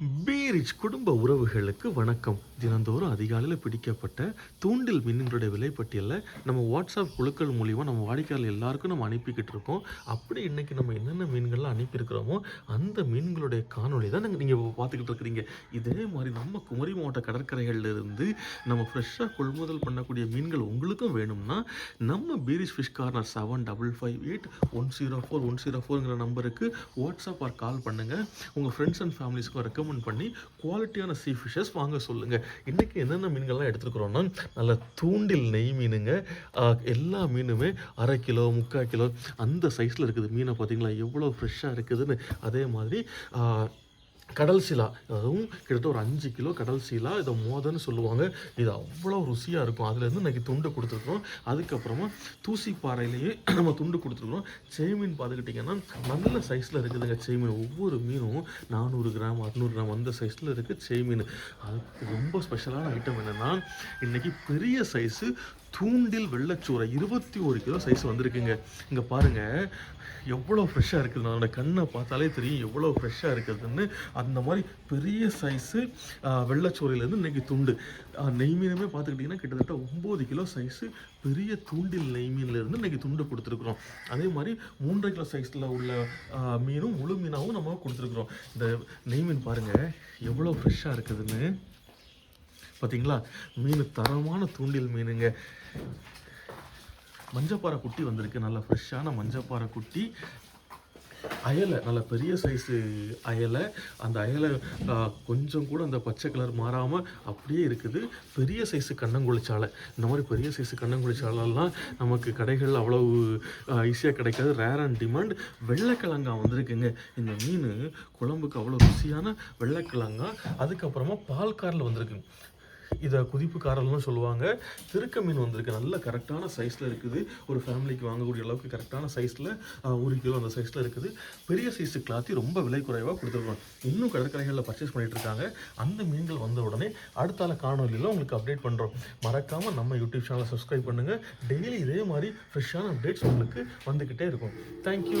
பீரிச் குடும்ப உறவுகளுக்கு வணக்கம். தினந்தோறும் அதிகாலையில் பிடிக்கப்பட்ட தூண்டில் மீன்களுடைய விலைப்பட்டியலில் நம்ம வாட்ஸ்அப் குழுக்கள் மூலிமா நம்ம வாடிக்கையாளர் எல்லாருக்கும் நம்ம அனுப்பிக்கிட்டு இருக்கோம். அப்படி இன்னைக்கு நம்ம என்னென்ன மீன்கள்லாம் அனுப்பியிருக்கிறோமோ அந்த மீன்களுடைய காணொளி தான் நாங்கள் நீங்கள் பார்த்துக்கிட்டு இருக்கிறீங்க. இதே மாதிரி நம்ம குமரி மாவட்ட கடற்கரைகளிலிருந்து நம்ம ஃப்ரெஷ்ஷாக கொள்முதல் பண்ணக்கூடிய மீன்கள் உங்களுக்கும் வேணும்னா நம்ம பீரிச் fish corner seven double five eight one zero four one zero ஃபோருங்கிற நம்பருக்கு வாட்ஸ்அப் ஆர் கால் பண்ணுங்கள் உங்கள் ஃப்ரெண்ட்ஸ் அண்ட் ஃபேமிலிஸ்க்கும் ரெக்கமெண்ட் பண்ணி குவாலிட்டியான சீ ஃபிஷஸ் வாங்க சொல்லுங்கள் இன்றைக்கி என்னென்ன மீன்கள்லாம் எடுத்துருக்குறோன்னா நல்ல தூண்டில் நெய் மீனுங்க. எல்லா மீனுமே அரை கிலோ முக்கால் கிலோ அந்த சைஸில் இருக்குது. மீனை பார்த்தீங்களா? எவ்வளோ ஃப்ரெஷ்ஷாக இருக்குதுன்னு. அதே மாதிரி கடல் சீலா. அதுவும் கிட்டத்தட்ட ஒரு அஞ்சு கிலோ கடல் சீலா இதை மோதன்னு சொல்லுவாங்க. இது அவ்வளோ ருசியாக இருக்கும். அதுலேருந்து இன்னைக்கு துண்டு கொடுத்துருக்குறோம். அதுக்கப்புறமா தூசி பாறையிலேயே நம்ம துண்டு கொடுத்துருக்குறோம். செய்மீன் பார்த்துக்கிட்டிங்கன்னா நல்ல சைஸில் இருக்குதுங்க செய்மீன் ஒவ்வொரு மீனும் நானூறு கிராம் அறுநூறு கிராம் அந்த சைஸில் இருக்குது செய்மீன் அதுக்கு ரொம்ப ஸ்பெஷலான ஐட்டம் என்னென்னா இன்றைக்கி பெரிய சைஸு தூண்டில் வெள்ளச்சூரை இருபத்தி ஒரு கிலோ சைஸ் வந்திருக்குங்க. இங்கே பாருங்கள் எவ்வளோ ஃப்ரெஷ்ஷாக இருக்குது நம்மளோட கண்ணை பார்த்தாலே தெரியும் எவ்வளோ ஃப்ரெஷ்ஷாக இருக்குதுன்னு. அந்த மாதிரி பெரிய சைஸு வெள்ளச்சோரையிலேருந்து இன்னைக்கு துண்டு. நெய் மீனுமே பார்த்துக்கிட்டிங்கன்னா கிட்டத்தட்ட ஒம்பது கிலோ சைஸு பெரிய தூண்டில் நெய் மீன்லேருந்து இன்னைக்கு துண்டு கொடுத்துருக்குறோம். அதே மாதிரி மூன்றரை கிலோ சைஸில் உள்ள மீனும் முழு மீனாகவும் நம்ம கொடுத்துருக்குறோம். இந்த நெய் மீன் பாருங்கள் எவ்வளோ ஃப்ரெஷ்ஷாக இருக்குதுன்னு. பார்த்தீங்களா மீன் தரமான தூண்டில் மீனுங்க. மஞ்சப்பாறை குட்டி வந்திருக்கு நல்ல ஃப்ரெஷ்ஷான மஞ்சப்பாறை குட்டி. அயலை நல்ல பெரிய சைஸு அயலை. அந்த அயலை கொஞ்சம் கூட அந்த பச்சை கலர் மாறாமல் அப்படியே இருக்குது. பெரிய சைஸு கண்ணங்குளிச்சாலை. இந்த மாதிரி பெரிய சைஸு கண்ணங்குளிச்சாலெல்லாம் நமக்கு கடைகள் அவ்வளவு ஈஸியாக கிடைக்காது. ரேர் அண்ட் டிமாண்ட் வெள்ளைக்கிழங்கா வந்திருக்குங்க. இந்த மீன் குழம்புக்கு அவ்வளோ ருசியான வெள்ளைக்கிழங்கா. அதுக்கப்புறமா பால்காரில் வந்திருக்குங்க இதை குதிப்புக்காரல்னு சொல்லுவாங்க. திருக்க மீன் வந்திருக்கு. நல்ல கரெக்டான சைஸில் இருக்குது. ஒரு ஃபேமிலிக்கு வாங்கக்கூடிய அளவுக்கு கரெக்டான சைஸில் ஒரு கிலோ அந்த சைஸில் இருக்குது. பெரிய சைஸு கிளாத்தி ரொம்ப விலை குறைவாக கொடுத்துருக்கோம். இன்னும் கடற்கரைகளில் பர்ச்சேஸ் பண்ணிகிட்டு இருக்காங்க. அந்த மீன்கள் வந்த உடனே அடுத்தால காணொலியில் உங்களுக்கு அப்டேட் பண்ணுறோம் மறக்காமல் நம்ம யூடியூப் சேனலை சப்ஸ்கிரைப் பண்ணுங்கள் டெய்லி இதே மாதிரி ஃப்ரெஷ்ஷான அப்டேட்ஸ் உங்களுக்கு வந்துக்கிட்டே இருக்கும். தேங்க்யூ